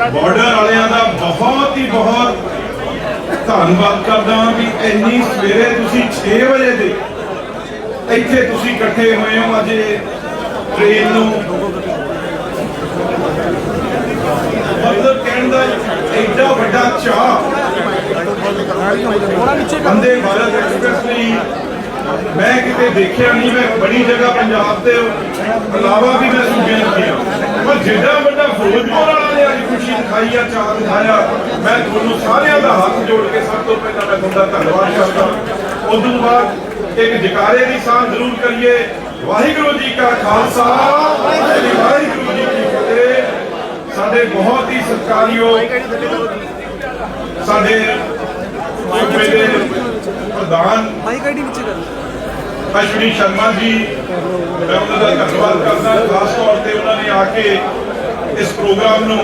Border ਵਾਲਿਆਂ ਦਾ ਬਹੁਤ ਹੀ ਬਹੁਤ ਧੰਨਵਾਦ ਕਰਦਾ ਹਾਂ ਵੀ ਇੰਨੀ ਸਵੇਰੇ ਤੁਸੀਂ 6 ਵਜੇ ਦੇ ਇੱਥੇ ਤੁਸੀਂ ਇਕੱਠੇ ਹੋਏ ਹੋ ਅੱਜ ਟ੍ਰੇਨ ਨੂੰ। ਮਤਲਬ ਕਹਿਣ ਦਾ ਐਡਾ ਵੱਡਾ ਚਾਹ ਵੰਦੇ ਭਾਰਤ ਐਕਸਪ੍ਰੈਸ ਲਈ। ਮੈਂ ਕਿਤੇ ਦੇਖਿਆ ਨਹੀਂ, ਮੈਂ ਬੜੀ ਜਗ੍ਹਾ ਪੰਜਾਬ ਦੇ ਇਲਾਵਾ ਵੀ ਮੈਂ ਸੁਣਿਆ ਨਹੀਂ ਪਰ ਜਿਹੜਾ ਵੱਡਾ ਨੇ ਅੱਜ ਖੁਸ਼ੀ ਦਿਖਾਈ ਆ ਚਾਹ ਦਿਖਾਇਆ ਮੈਂ ਤੁਹਾਨੂੰ ਸਾਰਿਆਂ ਦਾ ਹੱਥ ਜੋੜ ਕੇ ਸਭ ਤੋਂ ਪਹਿਲਾਂ ਮੈਂ ਤੁਹਾਡਾ ਧੰਨਵਾਦ ਕਰਦਾ ਉਸ ਤੋਂ ਬਾਅਦ ਇੱਕ ਜਕਾਰੇ ਦੀ ਸਾਹ ਜ਼ਰੂਰ ਕਰੀਏ ਵਾਹਿਗੁਰੂ ਜੀ ਕਾ ਖਾਲਸਾ। ਵਾਹਿਗੁਰੂ ਜੀ ਕੀ ਫਤਿਹ ਸਾਡੇ ਬਹੁਤ ਹੀ ਸਤਿਕਾਰਯੋਗ ਸਾਡੇ ਸੂਬੇ ਦੇ ਪ੍ਰਧਾਨ ਮਾਈਕ ਆਈਡੀ ਵਿੱਚ ਕਰ ਅਸ਼ਵਨੀ ਸ਼ਰਮਾ ਜੀ, ਮੈਂ ਉਹਨਾਂ ਦਾ ਧੰਨਵਾਦ ਕਰਦਾ, ਖਾਸ ਤੌਰ ਤੇ ਉਹਨਾਂ ਨੇ ਆ ਕੇ ਇਸ ਪ੍ਰੋਗਰਾਮ ਨੂੰ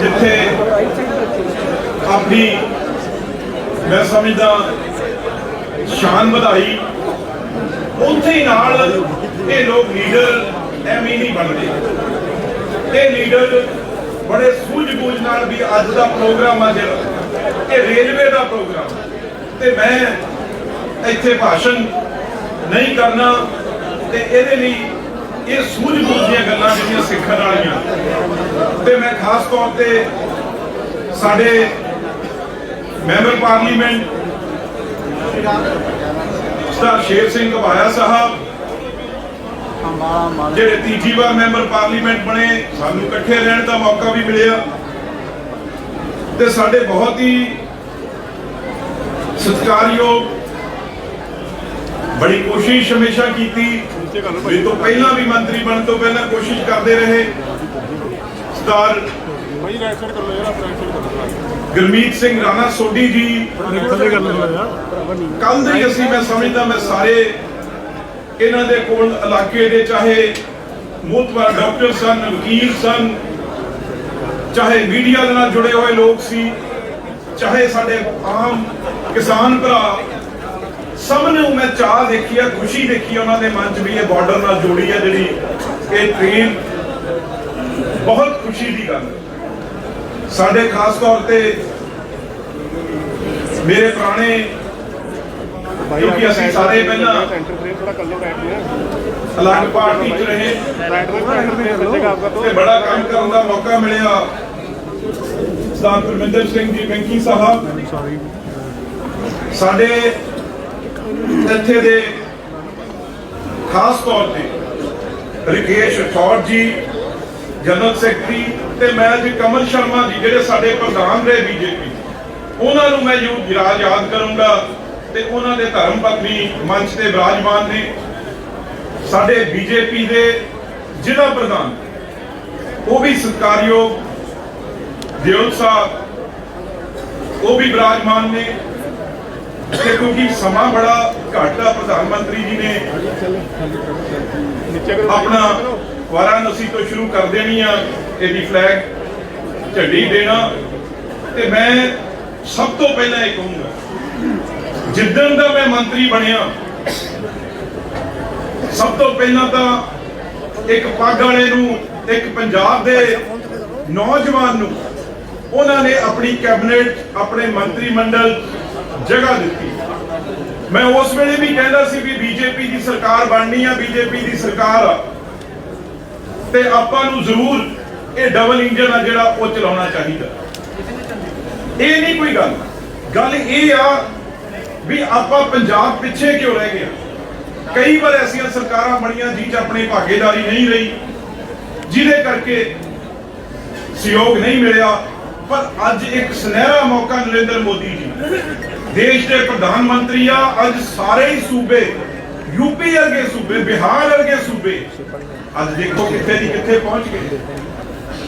ਜਿੱਥੇ ਆਪਣੀ ਮੈਂ ਸਮਝਦਾ ਸ਼ਾਨ ਵਧਾਈ, ਉੱਥੇ ਹੀ ਨਾਲ ਇਹ ਲੋਕ ਲੀਡਰ ਐਵੇਂ ਨਹੀਂ ਬਣਦੇ ਇਹ ਲੀਡਰ ਬੜੇ ਸੂਝ-ਬੂਝ ਨਾਲ ਵੀ ਅੱਜ ਦਾ ਪ੍ਰੋਗਰਾਮ ਆ ਜਿਹੜਾ, ਇਹ ਰੇਲਵੇ ਦਾ ਪ੍ਰੋਗਰਾਮ। ਤੇ ਮੈਂ ਇੱਥੇ ਭਾਸ਼ਣ ਨਹੀਂ ਕਰਨਾ ਤੇ ਇਹਦੇ ਲਈ ਇਹ ਸੂਝ-ਬੂਝ ਦੀਆਂ ਗੱਲਾਂ ਜਿਹੜੀਆਂ ਸਿੱਖਣ ਵਾਲੀਆਂ। ਤੇ ਮੈਂ ਖਾਸ ਤੌਰ ਤੇ ਸਾਡੇ ਮੈਂਬਰ ਪਾਰਲੀਮੈਂਟ ਸਰਦਾਰ ਸ਼ੇਰ ਸਿੰਘ ਘਬਾਇਆ ਸਾਹਿਬ, ਜਿਹੜੇ ਤੀਜੀ ਵਾਰ ਮੈਂਬਰ ਪਾਰਲੀਮੈਂਟ ਬਣੇ, ਸਾਨੂੰ ਇਕੱਠੇ ਰਹਿਣ ਦਾ ਮੌਕਾ ਵੀ ਮਿਲਿਆ। ਤੇ ਸਾਡੇ ਬਹੁਤ ਹੀ ਸਤਿਕਾਰਯੋਗ, ਬੜੀ ਕੋਸ਼ਿਸ਼ ਹਮੇਸ਼ਾ ਕੀਤੀ ਵੀ ਤੋਂ ਪਹਿਲਾਂ ਵੀ ਮੰਤਰੀ ਬਣਨ ਤੋਂ ਪਹਿਲਾਂ ਕੋਸ਼ਿਸ਼ ਕਰਦੇ ਰਹੇ। ਸਰਦਾਰ ਭਾਈ ਰਾਈਟ ਸਾਈਡ ਕਰ ਲਓ ਯਾਰ ਰਾਈਟ ਸਾਈਡ ਕਰ ਗੁਰਮੀਤ ਸਿੰਘ ਰਾਣਾ ਸੋਢੀ ਜੀ। ਕੱਲ ਦੇ ਅਸੀਂ ਮੈਂ ਸਮਝਦਾ ਮੈਂ ਸਾਰੇ ਇਹਨਾਂ ਦੇ ਕੋਲ ਇਲਾਕੇ ਦੇ ਚਾਹੇ ਮੋਤਵਾਰ ਡਾਕਟਰ ਸਨ ਵਕੀਲ ਸਨ ਚਾਹੇ ਮੀਡੀਆ ਦੇ ਨਾਲ ਜੁੜੇ ਹੋਏ ਲੋਕ ਸੀ ਚਾਹੇ ਸਾਡੇ ਆਮ ਕਿਸਾਨ ਭਰਾ ਸਭ ਨੂੰ ਮੈਂ ਚਾਹ ਦੇਖੀ ਆ ਖੁਸ਼ੀ ਦੇਖੀ ਉਹਨਾਂ ਦੇ ਮਨ 'ਚ ਵੀ ਇਹ ਬਾਰਡਰ ਨਾਲ ਜੋੜੀ ਆ ਜਿਹੜੀ ਇਹ ਟ੍ਰੇਨ ਬਹੁਤ ਖੁਸ਼ੀ ਦੀ ਗੱਲ ਸਾਡੇ ਖਾਸ ਤੌਰ ਤੇ ਮੇਰੇ ਪੁਰਾਣੇ ਕਿਉਂਕਿ ਅਸੀਂ ਸਾਰੇ ਪਹਿਲਾਂ ਅਲੱਗ ਪਾਰਟੀ 'ਚ ਰਹੇ। ਤੇ। ਬੜਾ ਕੰਮ ਕਰਨ ਦਾ ਮੌਕਾ ਮਿਲਿਆ। ਸਰਦਾਰ ਪਰਮਿੰਦਰ ਸਿੰਘ ਜੀ ਵੈਂਕੀ ਸਾਹਿਬ। ਸਾਡੇ ਇੱਥੇ ਦੇ ਖਾਸ ਤੌਰ ਤੇ ਰਿਕੇਸ਼ ਠੌਰ ਜੀ, ਜਨਰਲ ਸੈਕਟਰੀ ਤੇ ਮੈਂ ਜੀ ਕਮਲ ਸ਼ਰਮਾ ਜੀ, ਜਿਹੜੇ ਸਾਡੇ ਪ੍ਰਧਾਨ ਰਹੇ ਬੀਜੇਪੀ। ਉਹਨਾਂ ਨੂੰ ਮੈਂ ਯੂ ਯਾਦ ਯਾਦ ਕਰੂੰਗਾ ਤੇ ਉਹਨਾਂ ਦੇ ਧਰਮ ਪਤਨੀ ਮੰਚ ਤੇ ਵਿਰਾਜਮਾਨ ਨੇ। ਸਾਡੇ ਬੀਜੇਪੀ ਦੇ ਜ਼ਿਲ੍ਹਾ ਪ੍ਰਧਾਨ, ਉਹ ਵੀ ਸਤਿਕਾਰਯੋਗ ਦਿਓਲ ਸਾਹਿਬ, ਉਹ ਵੀ ਵਿਰਾਜਮਾਨ ਨੇ। ਤੇ ਕਿਉਂਕਿ ਸਮਾਂ ਬੜਾ ਘੱਟ ਆ, ਪ੍ਰਧਾਨ ਮੰਤਰੀ ਜੀ ਨੇ ਆਪਣਾ ਵਾਰਾਣਸੀ ਤੋਂ ਸ਼ੁਰੂ ਕਰ ਦੇਣੀ ਆ, ਇਹਦੀ ਫਲੈਗ ਝੰਡੀ ਦੇਣਾ। ਤੇ ਮੈਂ ਸਭ ਤੋਂ ਪਹਿਲਾਂ ਇਹ ਕਹੂੰਗਾ, ਜਿੱਦਣ ਦਾ ਮੈਂ ਮੰਤਰੀ ਬਣਿਆ, ਸਭ ਤੋਂ ਪਹਿਲਾਂ ਤਾਂ ਇੱਕ ਪੱਗ ਵਾਲੇ ਨੂੰ, ਇੱਕ ਪੰਜਾਬ ਦੇ ਨੌਜਵਾਨ ਨੂੰ, ਉਹਨਾਂ ਨੇ ਆਪਣੀ ਕੈਬਨਿਟ, ਆਪਣੇ ਮੰਤਰੀ ਮੰਡਲ ਜਗ੍ਹਾ ਦਿੱਤੀ। ਮੈਂ ਉਸ ਵੇਲੇ ਵੀ ਕਹਿੰਦਾ ਸੀ ਵੀ ਬੀਜੇਪੀ ਦੀ ਸਰਕਾਰ ਬਣਨੀ ਆ, ਬੀਜੇਪੀ ਦੀ ਸਰਕਾਰ ਆ। ਤੇ ਆਪਾਂ ਨੂੰ ਜ਼ਰੂਰ ਇਹ ਡਬਲ ਇੰਜਨ ਆ ਜਿਹੜਾ ਉਹ ਚਲਾਉਣਾ ਚਾਹੀਦਾ। ਇਹ ਨਹੀਂ ਕੋਈ ਗੱਲ। ਗੱਲ ਇਹ ਆ ਵੀ ਆਪਾਂ ਪੰਜਾਬ ਪਿੱਛੇ ਕਿਉਂ ਰਹਿ ਗਿਆ ਕਈ ਵਾਰ ਐਸੀਆਂ ਸਰਕਾਰਾਂ ਬਣੀਆਂ ਜਿਹ 'ਚ ਆਪਣੀ ਭਾਗੀਦਾਰੀ ਨਹੀਂ ਰਹੀ, ਜਿਹਦੇ ਕਰਕੇ ਸਹਿਯੋਗ ਨਹੀਂ ਮਿਲਿਆ। ਪਰ ਅੱਜ ਇੱਕ ਸੁਨਹਿਰਾ ਮੌਕਾ ਨਰਿੰਦਰ ਮੋਦੀ ਜੀ। ਦੇਸ਼ ਦੇ ਪ੍ਰਧਾਨ ਮੰਤਰੀ ਆ, ਅੱਜ ਸਾਰੇ ਹੀ ਸੂਬੇ ਯੂਪੀ ਵਰਗੇ ਸੂਬੇ, ਬਿਹਾਰ ਵਰਗੇ ਸੂਬੇ, ਅੱਜ ਦੇਖੋ ਕਿੱਥੇ ਦੀ ਕਿੱਥੇ ਪਹੁੰਚ ਗਏ।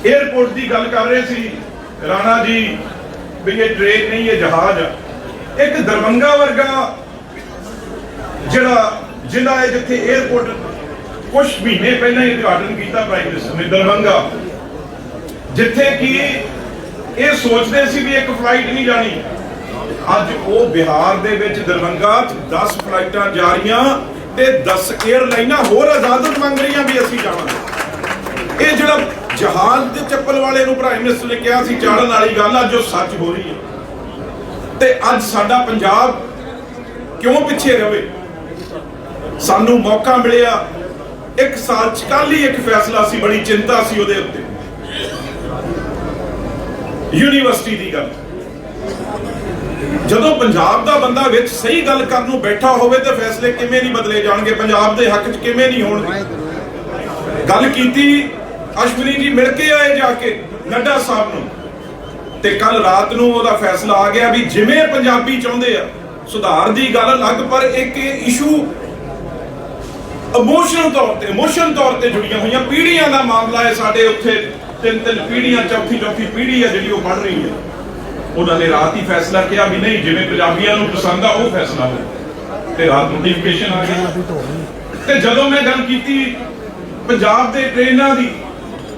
ਏਅਰਪੋਰਟ ਦੀ ਗੱਲ ਕਰ ਰਹੇ ਸੀ, ਰਾਣਾ ਜੀ, ਵੀ ਇਹ ਟ੍ਰੇਨ ਨਹੀਂ, ਇਹ ਜਹਾਜ਼ ਇੱਕ ਦਰਬੰਗਾ ਵਰਗਾ, ਜਿਹੜਾ ਜ਼ਿਲ੍ਹਾ ਹੈ ਜਿੱਥੇ ਏਅਰਪੋਰਟ ਕੁਝ ਮਹੀਨੇ ਪਹਿਲਾਂ ਹੀ ਉਦਘਾਟਨ ਕੀਤਾ ਪ੍ਰਾਈਮ ਮਿਨਿਸਟਰ ਨੇ, ਦਰਬੰਗਾ। ਜਿੱਥੇ ਕਿ ਇਹ ਸੋਚਦੇ ਸੀ ਵੀ ਇੱਕ ਫਲਾਈਟ ਨਹੀਂ ਜਾਣੀ। ਅੱਜ ਉਹ ਬਿਹਾਰ ਦੇ ਵਿੱਚ ਦਰਭੰਗਾ 'ਚ 10 ਫਲਾਈਟਾਂ ਜਾ ਰਹੀਆਂ ਤੇ 10 에ਅਰਲਾਈਨਾਂ ਹੋਰ ਇਜਾਜ਼ਤ ਮੰਗ ਰਹੀਆਂ ਵੀ ਅਸੀਂ ਜਾਵਾਂਗੇ। ਇਹ ਜਿਹੜਾ ਜਹਾਜ਼ ਦੇ ਚੱਪਲ ਵਾਲੇ ਨੂੰ ਪ੍ਰਾਈਮ ਮਿਨਿਸਟਰ ਨੇ ਕਿਹਾ ਸੀ, ਚਾੜਨ ਵਾਲੀ ਗੱਲ ਅੱਜ ਉਹ ਸੱਚ ਹੋ ਰਹੀ ਹੈ। ਤੇ ਅੱਜ ਸਾਡਾ ਪੰਜਾਬ ਕਿਉਂ ਪਿੱਛੇ ਰਹੇ ਸਾਨੂੰ ਮੌਕਾ ਮਿਲਿਆ। ਇੱਕ ਸਾਲ ਚ ਕੱਲ ਹੀ ਇੱਕ ਫੈਸਲਾ ਸੀ, ਬੜੀ ਚਿੰਤਾ ਸੀ ਉਹਦੇ ਉੱਤੇ। ਯੂਨੀਵਰਸਿਟੀ ਦੀ ਗੱਲ। ਜਦੋਂ ਪੰਜਾਬ ਦਾ ਬੰਦਾ ਵਿੱਚ ਸਹੀ ਗੱਲ ਕਰਨ ਨੂੰ ਬੈਠਾ ਹੋਵੇ ਤੇ ਫੈਸਲੇ ਕਿਵੇਂ ਨਹੀਂ ਬਦਲੇ ਜਾਣਗੇ? ਪੰਜਾਬ ਦੇ ਹੱਕ 'ਚ ਕਿਵੇਂ ਨਹੀਂ ਹੋਣਗੇ? ਗੱਲ ਕੀਤੀ ਅਸ਼ਵਨੀ ਜੀ, ਮਿਲ ਕੇ ਆਏ ਜਾ ਕੇ ਨੱਡਾ ਸਾਹਿਬ ਨੂੰ। ਤੇ ਕੱਲ ਰਾਤ ਨੂੰ ਉਹਦਾ ਫੈਸਲਾ ਆ ਗਿਆ ਵੀ ਜਿਵੇਂ ਪੰਜਾਬੀ ਚਾਹੁੰਦੇ ਆ, ਸੁਧਾਰ ਦੀ ਗੱਲ ਅਲੱਗ, ਪਰ ਇੱਕ ਇਸ਼ੂ ਇਮੋਸ਼ਨਲ ਤੌਰ ਤੇ ਇਮੋਸ਼ਨ ਤੌਰ ਤੇ ਜੁੜੀਆਂ ਹੋਈਆਂ ਪੀੜ੍ਹੀਆਂ ਦਾ ਮਾਮਲਾ ਹੈ ਸਾਡੇ ਉੱਥੇ। ਤਿੰਨ ਤਿੰਨ ਪੀੜ੍ਹੀਆਂ ਚੌਥੀ ਚੌਥੀ ਪੀੜ੍ਹੀ ਹੈ ਜਿਹੜੀ ਉਹ ਪੜ ਰਹੀ ਹੈ। ਉਹਨਾਂ ਨੇ ਰਾਤ ਹੀ ਫੈਸਲਾ ਕਿਹਾ ਵੀ ਨਹੀਂ, ਜਿਵੇਂ ਪੰਜਾਬੀਆਂ ਨੂੰ ਪਸੰਦ ਆ, ਉਹ ਫੈਸਲਾ ਹੋ ਤੇ ਰਾਤ ਨੋਟੀਫਿਕੇਸ਼ਨ ਆ ਗਿਆ ਤੇ ਜਦੋਂ ਮੈਂ ਗੱਲ ਕੀਤੀ, ਪੰਜਾਬ ਦੇ ਟ੍ਰੇਨਾਂ ਦੀ,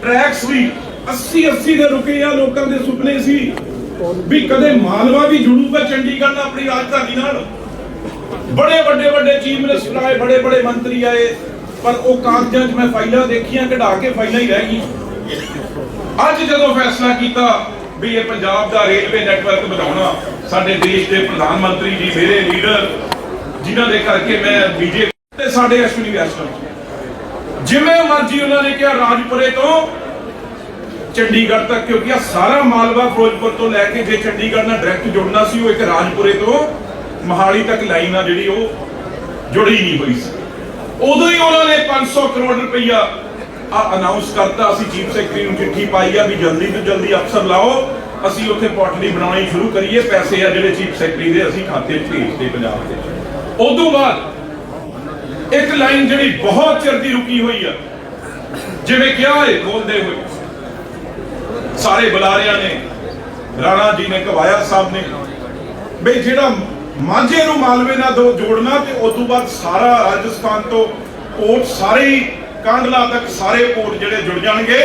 ਟਰੈਕਸ ਵੀ 80 80 ਦੇ ਰੁਕੇ ਆ, ਲੋਕਾਂ ਦੇ ਸੁਪਨੇ ਸੀ ਵੀ ਕਦੇ ਮਾਲਵਾ ਵੀ ਜੁੜੂਗਾ ਚੰਡੀਗੜ੍ਹ ਨਾਲ ਆਪਣੀ ਰਾਜਧਾਨੀ ਨਾਲ। ਬੜੇ ਵੱਡੇ ਵੱਡੇ ਚੀਫ ਮਿਨਿਸਟਰ ਆਏ, ਬੜੇ ਬੜੇ ਮੰਤਰੀ ਆਏ, ਪਰ ਉਹ ਕਾਗਜ਼ਾਂ 'ਚ ਮੈਂ ਫਾਈਲਾਂ ਦੇਖੀਆਂ, ਕਢਾ ਕੇ ਫਾਈਲਾਂ ਹੀ ਰਹਿ ਗਈਆਂ। ਅੱਜ ਜਦੋਂ ਫੈਸਲਾ ਕੀਤਾ ਵੀ ਇਹ ਪੰਜਾਬ ਦਾ ਰੇਲਵੇ ਨੈਟਵਰਕ ਵਧਾਉਣਾ ਸਾਡੇ ਦੇਸ਼ ਦੇ ਪ੍ਰਧਾਨ ਮੰਤਰੀ ਜੀ, ਮੇਰੇ ਲੀਡਰ, ਜਿਨ੍ਹਾਂ ਦੇ ਕਰਕੇ ਮੈਂ ਬੀਜੇਪੀ ਤੇ ਸਾਡੇ ਅਸ਼ਵਨੀ ਵੈਸ਼ਨਵ ਜਿਵੇਂ ਮਰਜ਼ੀ ਉਹਨਾਂ ਨੇ ਕਿਹਾ, ਰਾਜਪੁਰੇ ਤੋਂ ਚੰਡੀਗੜ੍ਹ ਤੱਕ, ਕਿਉਂਕਿ ਆ ਸਾਰਾ ਮਾਲਵਾ ਫਿਰੋਜ਼ਪੁਰ ਤੋਂ ਲੈ ਕੇ ਜੇ ਚੰਡੀਗੜ੍ਹ ਨਾਲ ਡਾਇਰੈਕਟ ਜੁੜਨਾ ਸੀ, ਉਹ ਇੱਕ ਰਾਜਪੁਰੇ ਤੋਂ ਮਹਾਲੀ ਤੱਕ ਲਾਈਨ ਆ ਜਿਹੜੀ ਉਹ ਜੁੜੀ ਨਹੀਂ ਹੋਈ ਸੀ। ਉਦੋਂ ਹੀ ਉਹਨਾਂ ਨੇ 500 ਕਰੋੜ ਰੁਪਈਆ ਆ ਅਨਾਉਂਸ ਕਰਤਾ, ਅਸੀਂ ਚੀਫ ਸੈਕਟਰੀ ਨੂੰ ਚਿੱਠੀ ਪਾਈ ਆ ਵੀ ਜਲਦੀ ਤੋਂ ਜਲਦੀ ਅਫਸਰ ਲਾਓ। ਅਸੀਂ ਉੱਥੇ ਪੋਰਟਲੀ ਬਣਾਉਣੀ ਸ਼ੁਰੂ ਕਰੀਏ, ਪੈਸੇ ਆ ਜਿਹੜੇ ਚੀਫ ਸੈਕਟਰੀ ਦੇ, ਅਸੀਂ ਖਾਤੇ 'ਚ ਭੇਜਦੇ ਪੰਜਾਬ ਦੇ। ਉਦੋਂ ਬਾਅਦ ਇੱਕ ਲਾਈਨ ਜਿਹੜੀ ਬਹੁਤ ਚਿਰ ਦੀ ਰੁਕੀ ਹੋਈ ਆ, ਜਿਵੇਂ ਕਿਹਾ ਹੈ ਬੋਲਦੇ ਹੋਏ। ਸਾਰੇ ਬੁਲਾਰਿਆਂ ਨੇ, ਰਾਣਾ ਜੀ ਨੇ ਕਵਾਇਆ ਸਾਹਿਬ ਨੇ, ਬਈ ਜਿਹੜਾ ਮਾਝੇ ਨੂੰ ਮਾਲਵੇ ਨਾਲ ਦੋ ਜੋੜਨਾ ਤੇ ਉਸ ਤੋਂ ਬਾਅਦ ਸਾਰਾ ਰਾਜਸਥਾਨ ਤੋਂ ਪੋਰਟ ਸਾਰੇ ਕਾਂਡਲਾ ਤੱਕ ਸਾਰੇ ਪੋਰਟ ਜਿਹੜੇ ਜੁੜ ਜਾਣਗੇ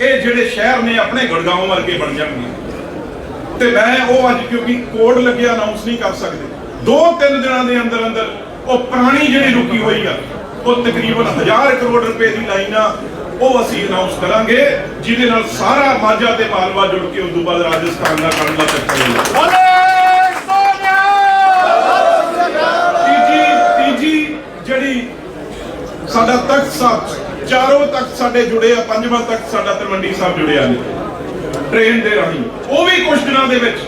ਇਹ ਜਿਹੜੇ ਸ਼ਹਿਰ ਨੇ ਆਪਣੇ ਗੁੜਗਾਉਂ ਵਰਗੇ ਬਣ ਜਾਣਗੇ। ਤੇ ਮੈਂ ਉਹ ਅੱਜ ਕਿਉਂਕਿ ਕੋਡ ਲੱਗਿਆ ਅਨਾਉਂਸ ਨਹੀਂ ਕਰ ਸਕਦੇ। ਦੋ ਤਿੰਨ ਦਿਨਾਂ ਦੇ ਅੰਦਰ ਅੰਦਰ ਉਹ ਪੁਰਾਣੀ ਜਿਹੜੀ ਰੁਕੀ ਹੋਈ ਆ ਉਹ ਤਕਰੀਬਨ 1000 ਕਰੋੜ ਰੁਪਏ ਦੀ ਲਾਈਨ ਆ ਉਹ ਅਸੀਂ ਅਨਾਉਂਸ ਕਰਾਂਗੇ ਜਿਹਦੇ ਨਾਲ ਸਾਰਾ ਮਾਝਾ ਤੇ ਮਾਲਵਾ ਜੁੜ ਕੇ ਤੋਂ ਬਾਅਦ ਰਾਜਸਥਾਨ ਦਾ ਕਾਂਡਲਾ ਤੱਕ ਚੱਲੇਗਾ ਤੀਜੀ ਤੀਜੀ ਜਿਹੜੀ ਸਾਡਾ ਤਖਤ ਸਾਹਿਬ ਚਾਰੋਂ ਤਖਤ ਸਾਡੇ ਜੁੜੇ ਆ, ਪੰਜਵਾਂ ਤਖਤ ਸਾਡਾ ਤਲਵੰਡੀ ਸਾਹਿਬ ਜੁੜਿਆ ਨੇ ਟ੍ਰੇਨ ਦੇ ਰਾਹੀਂ। ਉਹ ਵੀ ਕੁਝ ਦਿਨਾਂ ਦੇ ਵਿੱਚ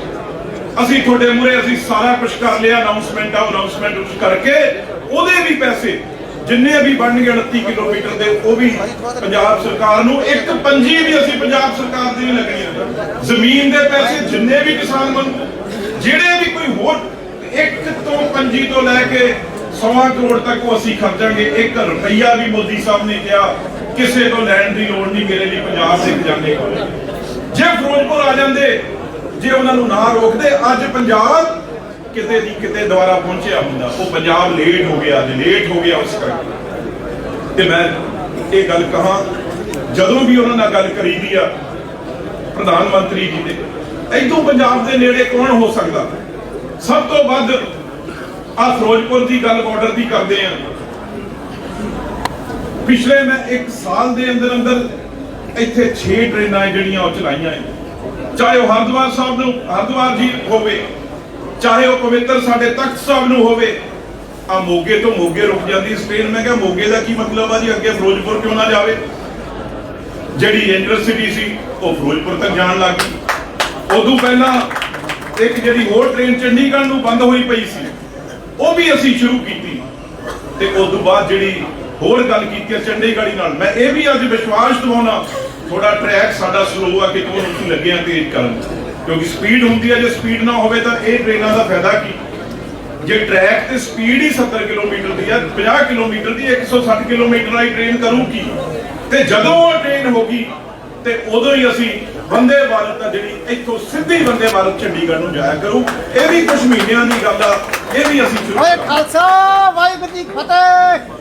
ਅਸੀਂ ਤੁਹਾਡੇ ਮੂਹਰੇ ਅਸੀਂ ਸਾਰਾ ਕੁਝ ਕਰ ਲਿਆ ਅਨਾਉਂਸਮੈਂਟ ਆ ਅਨਾਉਂਸਮੈਂਟ ਉਸ ਕਰਕੇ ਉਹਦੇ ਵੀ ਪੈਸੇ ਜਿੰਨੇ ਵੀ ਬਣਨਗੇ 29 ਕਿਲੋਮੀਟਰ ਦੇ, ਉਹ ਵੀ ਪੰਜਾਬ ਸਰਕਾਰ ਨੂੰ, ਇੱਕ ਪੰਜੀ ਵੀ ਅਸੀਂ ਪੰਜਾਬ ਸਰਕਾਰ ਦੀ ਨਹੀਂ ਲੱਗਣੀ ਜ਼ਮੀਨ ਦੇ ਪੈਸੇ ਜਿੰਨੇ ਵੀ ਕਿਸਾਨ ਮੰਗੂ ਜਿਹੜੇ ਵੀ ਕੋਈ ਹੋਰ ਇੱਕ ਤੋਂ ਪੰਜੀ ਤੋਂ ਲੈ ਕੇ 100 ਕਰੋੜ ਤੱਕ ਉਹ ਅਸੀਂ ਖਰਚਾਂਗੇ। ਇੱਕ ਰੁਪਈਆ ਵੀ ਮੋਦੀ ਸਾਹਿਬ ਨੇ ਕਿਹਾ, ਕਿਸੇ ਤੋਂ ਲੈਣ ਦੀ ਲੋੜ ਨਹੀਂ, ਮੇਰੇ ਲਈ ਪੰਜਾਬ ਦੇ ਖਜ਼ਾਨੇ ਕੋਲ ਜੇ ਫਿਰੋਜ਼ਪੁਰ ਆ ਜਾਂਦੇ, ਜੇ ਉਹਨਾਂ ਨੂੰ ਨਾ ਰੋਕਦੇ, ਅੱਜ ਪੰਜਾਬ ਕਿਤੇ ਦੀ ਕਿਤੇ ਦੁਆਰਾ ਪਹੁੰਚਿਆ ਹੁੰਦਾ। ਉਹ ਪੰਜਾਬ ਲੇਟ ਹੋ ਗਿਆ, ਅੱਜ ਲੇਟ ਹੋ ਗਿਆ ਉਸ ਕਰਕੇ। ਤੇ ਮੈਂ ਇਹ ਗੱਲ ਕਹਾਂ, ਜਦੋਂ ਵੀ ਉਹਨਾਂ ਨਾਲ ਗੱਲ ਕਰੀਦੀ ਆ, ਪ੍ਰਧਾਨ ਮੰਤਰੀ ਜੀ ਦੇ ਇਦੋਂ ਪੰਜਾਬ ਦੇ ਨੇੜੇ ਕੌਣ ਹੋ ਸਕਦਾ? ਸਭ ਤੋਂ ਵੱਧ ਆ ਫਿਰੋਜ਼ਪੁਰ ਦੀ ਗੱਲ ਬਾਰਡਰ ਦੀ ਕਰਦੇ ਆ। ਪਿਛਲੇ ਮੈਂ 1 ਸਾਲ ਦੇ ਅੰਦਰ ਅੰਦਰ ਇੱਥੇ 6 ਟ੍ਰੇਨਾਂ ਹੈ ਜਿਹੜੀਆਂ ਉਹ ਚਲਾਈਆਂ ਹੈ ਚਾਹੇ ਉਹ ਹਰਦੁਆਰ ਸਾਹਿਬ ਨੂੰ, ਹਰਦੁਆਰ ਜੀ ਹੋਵੇ, ਚਾਹੇ ਉਹ ਪਵਿੱਤਰ ਸਾਡੇ ਤਖਤ ਸਾਹਿਬ ਨੂੰ ਹੋਵੇ, ਆ ਮੋਗੇ ਤੋਂ ਮੋਗੇ ਰੁਕ ਜਾਂਦੀ ਇਸ ਟ੍ਰੇਨ ਮੈਂ ਕਿਹਾ, ਮੋਗੇ ਦਾ ਕੀ ਮਤਲਬ ਆ ਜੀ? ਅੱਗੇ ਫਿਰੋਜ਼ਪੁਰ ਕਿਉਂ ਨਾ ਜਾਵੇ? ਜਿਹੜੀ ਇੰਟਰਸਿਟੀ ਸੀ, ਉਹ ਫਿਰੋਜ਼ਪੁਰ ਤੱਕ ਜਾਣ ਲੱਗ ਗਈ। ਉਦੋਂ ਪਹਿਲਾਂ ਇੱਕ ਜਿਹੜੀ ਹੋਰ ਟ੍ਰੇਨ ਚੰਡੀਗੜ੍ਹ ਨੂੰ ਬੰਦ ਹੋਈ ਪਈ ਸੀ। ਉਹ ਵੀ ਅਸੀਂ ਸ਼ੁਰੂ ਕੀਤੀ। ਤੇ ਉਸ ਤੋਂ ਬਾਅਦ ਜਿਹੜੀ ਹੋਰ ਗੱਲ ਕੀਤੀ ਹੈ ਚੰਡੀਗੜ੍ਹ ਨਾਲ, ਮੈਂ ਇਹ ਵੀ ਅੱਜ ਵਿਸ਼ਵਾਸ ਦਿਵਾਉਣਾ ਥੋੜਾ ਟਰੈਕ ਸਾਡਾ ਸਲੋ ਆ ਕਿ ਤੋਂ ਅਸੀਂ ਲੱਗੇ ਤੇਜ਼ ਕਰਨ। ਕਿਉਂਕਿ ਸਪੀਡ ਹੁੰਦੀ ਹੈ ਜੇ ਸਪੀਡ ਨਾ ਹੋਵੇ ਤਾਂ ਇਹ ਟ੍ਰੇਨਾਂ ਦਾ ਫਾਇਦਾ ਕੀ? ਜੇ ਟਰੈਕ ਤੇ ਸਪੀਡ ਹੀ 70 ਕਿਲੋਮੀਟਰ ਦੀ ਹੈ 50 ਕਿਲੋਮੀਟਰ ਦੀ 160 ਕਿਲੋਮੀਟਰ ਵਾਲੀ ਟ੍ਰੇਨ ਕਰੂਗੀ ਤੇ ਜਦੋਂ ਉਹ ਟ੍ਰੇਨ ਹੋਗੀ ਤੇ ਉਦੋਂ ਹੀ ਅਸੀਂ ਵੰਦੇ ਭਾਰਤ ਦਾ ਜਿਹੜੀ ਇੱਥੋਂ ਸਿੱਧੀ ਵੰਦੇ ਭਾਰਤ ਚੰਡੀਗੜ੍ਹ ਨੂੰ ਜਾਇਆ ਕਰੂ। ਇਹ ਵੀ ਕੁਝ ਮਹੀਨਿਆਂ ਦੀ ਗੱਲ ਆ ਇਹ ਵੀ ਅਸੀਂ ਸ਼ੁਰੂ ਓਏ। ਖਾਲਸਾ ਵਾਹਿਗੁਰੂ ਜੀ ਫਤਿਹ।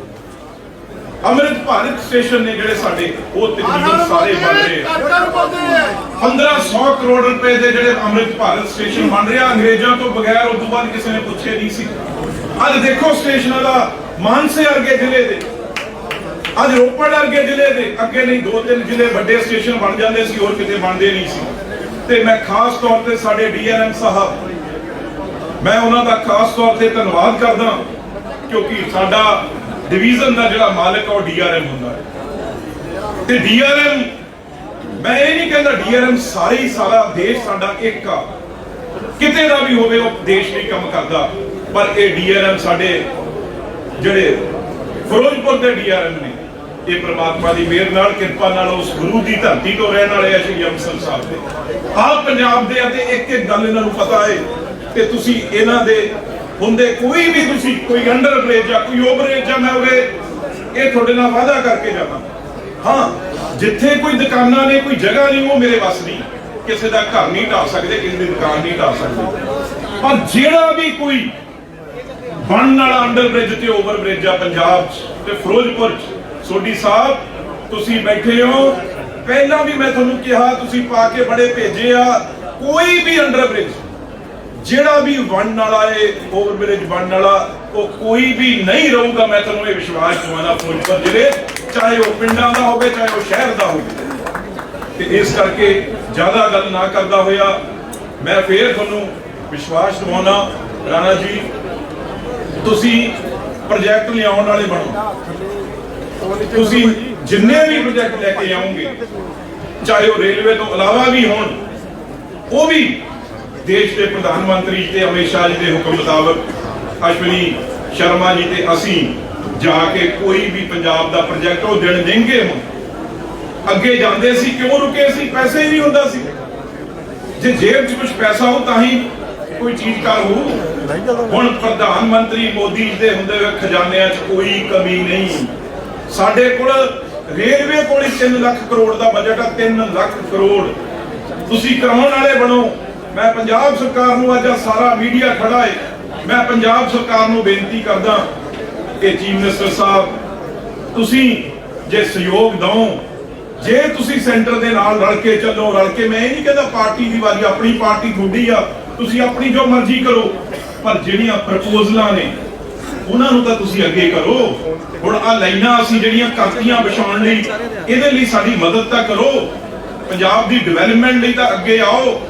ਅੰਮ੍ਰਿਤ ਭਾਰਤ ਸਟੇਸ਼ਨ ਨੇ ਜਿਹੜੇ ਸਾਡੇ ਉਹ ਤਕਰੀਬਨ ਸਾਰੇ ਬਣ ਰਹੇ ਆ। 1500 ਕਰੋੜ ਰੁਪਏ ਦੇ ਜਿਹੜੇ ਅੰਮ੍ਰਿਤ ਭਾਰਤ ਸਟੇਸ਼ਨ ਬਣ ਰਿਹਾ ਅੰਗਰੇਜ਼ਾਂ ਤੋਂ ਬਗੈਰ ਉਸ ਤੋਂ ਬਾਅਦ ਕਿਸੇ ਨੇ ਪੁੱਛੇ ਨਹੀਂ ਸੀ। ਅੱਜ ਦੇਖੋ ਸਟੇਸ਼ਨਾਂ ਦਾ ਮਾਨਸੇ ਵਰਗੇ ਜ਼ਿਲ੍ਹੇ ਦੇ ਅੱਜ ਰੋਪੜ ਵਰਗੇ ਜ਼ਿਲ੍ਹੇ ਦੇ ਅੱਗੇ ਨਹੀਂ, ਦੋ ਤਿੰਨ ਜ਼ਿਲ੍ਹੇ ਵੱਡੇ ਸਟੇਸ਼ਨ ਬਣ ਜਾਂਦੇ ਸੀ, ਹੋਰ ਕਿਤੇ ਬਣਦੇ ਨਹੀਂ ਸੀ। ਤੇ ਮੈਂ ਖਾਸ ਤੌਰ ਤੇ ਸਾਡੇ ਡੀਆਰਐਮ ਸਾਹਿਬ, ਮੈਂ ਉਹਨਾਂ ਦਾ ਖਾਸ ਤੌਰ ਤੇ ਧੰਨਵਾਦ ਕਰਦਾ, ਕਿਉਂਕਿ ਸਾਡਾ ਡਿਵੀਜ਼ਨ ਦਾ ਜਿਹੜਾ ਮਾਲਕ ਆ, ਉਹ ਡੀਆਰਐਮ ਹੁੰਦਾ ਹੈ। ਤੇ ਡੀਆਰਐਮ, ਮੈਂ ਇਹ ਨਹੀਂ ਕਹਿੰਦਾ ਡੀਆਰਐਮ ਸਾਰੇ ਹੀ ਸਾਰਾ ਦੇਸ਼ ਸਾਡਾ ਇੱਕ ਆ। ਕਿਤੇ ਦਾ ਵੀ ਹੋਵੇ, ਉਹ ਦੇਸ਼ ਲਈ ਕੰਮ ਕਰਦਾ, ਪਰ ਇਹ ਡੀਆਰਐਮ ਸਾਡੇ ਜਿਹੜੇ ਫਿਰੋਜ਼ਪੁਰ ਦੇ ਡੀਆਰਐਮ ਨੇ। ਇਹ ਪ੍ਰਮਾਤਮਾ ਦੀ ਮਿਹਰ ਨਾਲ, ਕਿਰਪਾ ਨਾਲ ਉਸ ਗੁਰੂ ਦੀ ਧਰਤੀ ਤੋਂ ਰਹਿਣ ਵਾਲੇ ਆ ਸ਼੍ਰੀ ਅੰਮ੍ਰਿਤਸਰ ਸਾਹਿਬ ਦੇ। ਆਪ ਪੰਜਾਬ ਦੇ ਅਤੇ ਇੱਕ ਇੱਕ ਗੱਲ ਇਹਨਾਂ ਨੂੰ ਪਤਾ ਹੈ ਤੇ ਤੁਸੀਂ ਇਹਨਾਂ ਦੇ ਹੁੰਦੇ ਕੋਈ ਵੀ ਤੁਸੀਂ, ਕੋਈ ਅੰਡਰ ਬ੍ਰੇਜ ਜਾਂ ਕੋਈ ਓਵਰੇਜ ਜਾਂ ਮੈਂ ਉਰੇ ਇਹ ਤੁਹਾਡੇ ਨਾਲ ਵਾਅਦਾ ਕਰਕੇ ਜਾਵਾਂ। ਹਾਂ, ਜਿੱਥੇ ਕੋਈ ਦੁਕਾਨਾਂ ਨੇ, ਕੋਈ ਜਗ੍ਹਾ ਨਹੀਂ, ਉਹ ਮੇਰੇ ਵੱਸ ਨਹੀਂ। ਕਿਸੇ ਦਾ ਘਰ ਨਹੀਂ ਢਾ ਸਕਦੇ, ਕਿਸੇ ਦੀ ਦੁਕਾਨ ਨਹੀਂ ਢਾ ਸਕਦੇ। ਪਰ ਜਿਹੜਾ ਵੀ ਕੋਈ ਬਣਨ ਵਾਲਾ ਅੰਡਰ ਬ੍ਰਿਜ ਤੇ ਓਵਰ ਬ੍ਰਿਜ ਆ ਪੰਜਾਬ 'ਚ ਤੇ ਫਿਰੋਜ਼ਪੁਰ 'ਚ ਸੋਢੀ ਸਾਹਿਬ, ਤੁਸੀਂ ਬੈਠੇ ਹੋ। ਪਹਿਲਾਂ ਵੀ ਮੈਂ ਤੁਹਾਨੂੰ ਕਿਹਾ, ਤੁਸੀਂ ਪਾ ਕੇ ਬੜੇ ਭੇਜੇ ਆ। ਕੋਈ ਵੀ ਅੰਡਰ ਬ੍ਰਿਜ ਜਿਹੜਾ ਵੀ ਬਣਨ ਵਾਲਾ ਏ ਓਵਰ ਬ੍ਰਿਜ ਬਣਨ ਵਾਲਾ, ਉਹ ਕੋਈ ਵੀ ਨਹੀਂ ਰਹੂਗਾ। ਮੈਂ ਤੁਹਾਨੂੰ ਇਹ ਵਿਸ਼ਵਾਸ ਦਵਾਉਣਾ ਫਿਰੋਜ਼ਪੁਰ ਜ਼ਿਲ੍ਹੇ, ਚਾਹੇ ਉਹ ਪਿੰਡਾਂ ਦਾ ਹੋਵੇ, ਚਾਹੇ ਉਹ ਸ਼ਹਿਰ ਦਾ ਹੋਵੇ। ਤੇ ਇਸ ਕਰਕੇ ਜ਼ਿਆਦਾ ਗੱਲ ਨਾ ਕਰਦਾ ਹੋਇਆ, ਮੈਂ ਫੇਰ ਤੁਹਾਨੂੰ ਵਿਸ਼ਵਾਸ ਦਿਵਾਉਣਾ ਰਾਣਾ ਜੀ, ਤੁਸੀਂ ਪ੍ਰੋਜੈਕਟ ਲਿਆਉਣ ਵਾਲੇ ਬਣੋ। ਤੁਸੀਂ ਜਿੰਨੇ ਵੀ ਪ੍ਰੋਜੈਕਟ ਲੈ ਕੇ ਆਉਂਗੇ ਚਾਹੇ ਉਹ ਰੇਲਵੇ ਤੋਂ ਇਲਾਵਾ ਵੀ ਹੋਣ ਉਹ ਵੀ ਦੇਸ਼ ਦੇ ਪ੍ਰਧਾਨ ਮੰਤਰੀ ਤੇ ਅਮਿਤ ਸ਼ਾਹ ਜੀ ਦੇ ਹੁਕਮ ਮੁਤਾਬਕ ਅਸ਼ਵਨੀ ਸ਼ਰਮਾ ਜੀ ਤੇ ਅਸੀਂ ਜਾ ਕੇ ਕੋਈ ਵੀ ਪੰਜਾਬ ਦਾ ਪ੍ਰੋਜੈਕਟ ਉਹ ਦਿਨ ਦੇਂਗੇ ਹੁਣ। ਅੱਗੇ ਜਾਂਦੇ ਸੀ ਕਿਉਂ ਰੁਕੇ ਸੀ? ਪੈਸੇ ਹੀ ਨਹੀਂ ਹੁੰਦਾ ਸੀ। ਜੇ ਜੇਬ 'ਚ ਕੁਝ ਪੈਸਾ ਹੋ ਤਾਂ ਹੀ ਕੋਈ ਚੀਜ਼ ਕਰ ਹੋ ਹੁਣ ਪ੍ਰਧਾਨ ਮੰਤਰੀ ਮੋਦੀ ਦੇ ਹੁੰਦੇ ਹੋਏ ਖਜ਼ਾਨਿਆਂ 'ਚ ਕੋਈ ਕਮੀ ਨਹੀਂ। ਸਾਡੇ ਕੋਲ ਰੇਲਵੇ ਕੋਲ 3 ਲੱਖ ਕਰੋੜ ਦਾ ਬਜਟ ਆ 3 ਲੱਖ ਕਰੋੜ। ਤੁਸੀਂ ਕਰਾਉਣ ਵਾਲੇ ਬਣੋ। ਮੈਂ ਪੰਜਾਬ ਸਰਕਾਰ ਨੂੰ ਅੱਜ ਸਾਰਾ ਮੀਡੀਆ ਖੜਾ ਹੈ ਮੈਂ ਪੰਜਾਬ ਸਰਕਾਰ ਨੂੰ ਬੇਨਤੀ ਕਰਦਾ ਕਿ ਚੀਫ ਮਿਨਿਸਟਰ ਸਾਹਿਬ, ਤੁਸੀਂ ਜੇ ਸਹਿਯੋਗ ਦਿਓ, ਜੇ ਤੁਸੀਂ ਸੈਂਟਰ ਦੇ ਨਾਲ ਰਲ ਕੇ ਚੱਲੋ, ਰਲ ਕੇ ਮੈਂ ਇਹ ਨਹੀਂ ਕਹਿੰਦਾ ਪਾਰਟੀ ਦੀ ਵਾਰੀ, ਆਪਣੀ ਪਾਰਟੀ ਤੁਹਾਡੀ ਆ, ਤੁਸੀਂ ਆਪਣੀ ਜੋ ਮਰਜ਼ੀ ਕਰੋ, ਪਰ ਜਿਹੜੀਆਂ ਪ੍ਰਪੋਜ਼ਲਾਂ ਨੇ ਉਹਨਾਂ ਨੂੰ ਤਾਂ ਤੁਸੀਂ ਅੱਗੇ ਕਰੋ। ਹੁਣ ਆ ਲਾਈਨਾਂ ਅਸੀਂ ਜਿਹੜੀਆਂ ਕਰਤੀਆਂ ਵਿਛਾਉਣ ਲਈ, ਇਹਦੇ ਲਈ ਸਾਡੀ ਮਦਦ ਤਾਂ ਕਰੋ। ਪੰਜਾਬ ਦੀ ਡਿਵੈਲਪਮੈਂਟ ਲਈ ਤਾਂ ਅੱਗੇ ਆਓ।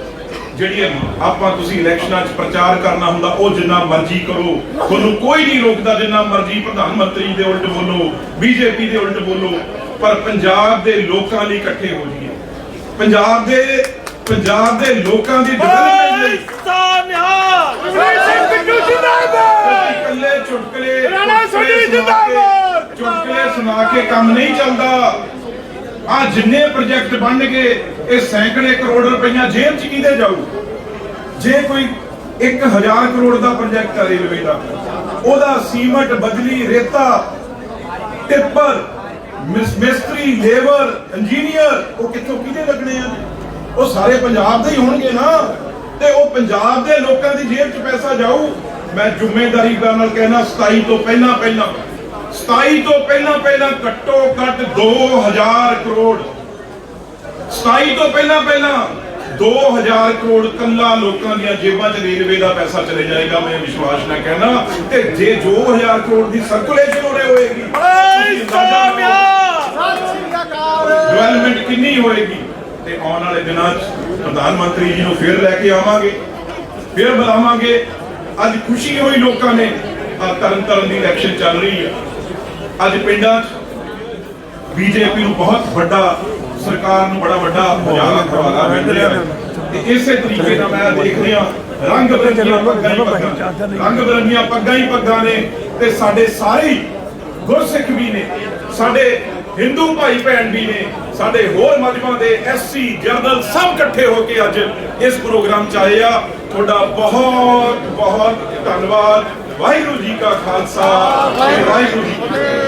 ਜਿਹੜੀਆਂ ਆਪਾਂ ਤੁਸੀਂ ਇਲੈਕਸ਼ਨਾਂ 'ਚ ਪ੍ਰਚਾਰ ਕਰਨਾ ਹੁੰਦਾ, ਉਹ ਜਿੰਨਾ ਮਰਜ਼ੀ ਕਰੋ। ਤੁਹਾਨੂੰ ਕੋਈ ਨਹੀਂ ਰੋਕਦਾ ਜਿੰਨਾ ਮਰਜ਼ੀ ਪ੍ਰਧਾਨ ਮੰਤਰੀ ਦੇ ਉਲਟ ਬੋਲੋ, ਬੀਜੇਪੀ ਦੇ ਉਲਟ ਬੋਲੋ। ਪਰ ਪੰਜਾਬ ਦੇ ਲੋਕਾਂ ਲਈ ਇਕੱਠੇ ਹੋ ਜਾਈਏ। ਪੰਜਾਬ ਦੇ ਪੰਜਾਬ ਦੇ ਲੋਕਾਂ ਦੀ ਡਿਵੈਲਪਮੈਂਟ ਲਈ ਇਕੱਲੇ ਚੁਟਕਲੇ ਰਾਣਾ ਸੋਢੀ ਚੁਟਕਲੇ ਸੁਣਾ ਕੇ- ਜ਼ਿੰਦਾਬਾਦ! ਚੁਟਕਲੇ ਸੁਣਾ ਕੇ ਕੰਮ ਨਹੀਂ ਚੱਲਦਾ। ਆ ਜਿੰਨੇ ਪ੍ਰੋਜੈਕਟ ਬਣ ਗਏ ਇਹ ਸੈਂਕੜੇ ਕਰੋੜ ਰੁਪਈਆ ਜੇਬ 'ਚ ਕਿਹਦੇ ਜਾਊ? ਜੇ ਕੋਈ 1000 ਕਰੋੜ ਦਾ ਪ੍ਰੋਜੈਕਟ ਆ ਰੇਲਵੇ ਦਾ, ਉਹਦਾ ਸੀਮਟ ਬਜਲੀ ਰੇਤਾ, ਟਿੱਪਰ ਮਿਸਤਰੀ, ਲੇਬਰ ਇੰਜੀਨੀਅਰ ਉਹ ਕਿੱਥੋਂ ਕਿਹਦੇ ਲੱਗਣੇ ਆ? ਉਹ ਸਾਰੇ ਪੰਜਾਬ ਦੇ ਹੀ ਹੋਣਗੇ ਨਾ। ਤੇ ਉਹ ਪੰਜਾਬ ਦੇ ਲੋਕਾਂ ਦੀ ਜੇਬ 'ਚ ਪੈਸਾ ਜਾਊ ਮੈਂ ਜ਼ਿੰਮੇਵਾਰੀ ਨਾਲ ਕਹਿਣਾ 27 ਤੋਂ ਪਹਿਲਾਂ ਪਹਿਲਾਂ 27 ਤੋਂ ਪਹਿਲਾਂ ਪਹਿਲਾਂ ਘੱਟੋ ਘੱਟ 2000 ਕਰੋੜ। 27 ਤੋਂ ਪਹਿਲਾਂ ਪਹਿਲਾਂ 2000 ਕਰੋੜ ਕੱਲਾ ਲੋਕਾਂ ਦੀਆਂ ਜੇਬਾਂ 'ਚ ਰੇਲਵੇ ਦਾ ਪੈਸਾ ਚਲੇ ਜਾਏਗਾ ਮੈਂ ਵਿਸ਼ਵਾਸ ਨਾਲ ਕਹਿਣਾ। ਤੇ ਜੇ 2000 ਕਰੋੜ ਦੀ ਸਰਕੂਲੇਸ਼ਨ ਹੋ ਰਹੀ ਹੋਏਗੀ ਡਿਵੈਲਪਮੈਂਟ ਕਿੰਨੀ ਹੋਏਗੀ? ਤੇ ਆਉਣ ਵਾਲੇ ਦਿਨਾਂ 'ਚ ਪ੍ਰਧਾਨ ਮੰਤਰੀ ਜੀ ਨੂੰ ਫਿਰ ਲੈ ਕੇ ਆਵਾਂਗੇ, ਫਿਰ ਬੁਲਾਵਾਂਗੇ। ਅੱਜ ਖੁਸ਼ੀ ਹੋਈ ਲੋਕਾਂ ਨੇ ਆ ਤਰਨ ਤਰਨ ਦੀ ਇਲੈਕਸ਼ਨ ਚੱਲ ਰਹੀ ਹੈ ਅੱਜ ਪਿੰਡਾਂ 'ਚ ਬੀਜੇਪੀ ਨੂੰ ਬਹੁਤ ਵੱਡਾ, ਸਰਕਾਰ ਨੂੰ ਬੜਾ ਵੱਡਾ ਹਜ਼ਾਰਾ ਖਵਾਲਾ ਮਿਲ ਰਿਹਾ ਹੈ। ਤੇ ਇਸੇ ਤਰੀਕੇ ਨਾਲ ਮੈਂ ਦੇਖ ਰਿਹਾ, ਰੰਗ ਬਰੰਗੀਆਂ ਪੱਗਾਂ ਹੀ ਪੱਗਾਂ, ਰੰਗ ਬਰੰਗੀਆਂ ਪੱਗਾਂ ਹੀ ਪੱਗਾਂ ਨੇ ਤੇ ਸਾਡੇ ਸਾਰੇ ਗੁਰਸਿੱਖ ਵੀ ਨੇ, ਸਾਡੇ ਹਿੰਦੂ ਭਾਈ ਭੈਣ ਵੀ ਨੇ, ਸਾਡੇ ਹੋਰ ਮਜਮਾਂ ਦੇ ਐਸਸੀ ਜਨਰਲ ਸਭ ਇਕੱਠੇ ਹੋ ਕੇ ਅੱਜ ਇਸ ਪ੍ਰੋਗਰਾਮ 'ਚ ਆਏ ਆ। ਤੁਹਾਡਾ ਬਹੁਤ ਬਹੁਤ ਧੰਨਵਾਦ। ਵਾਹਿਗੁਰੂ ਜੀ ਕਾ ਖਾਲਸਾ ਵਾਹਿਗੁਰੂ ਜੀ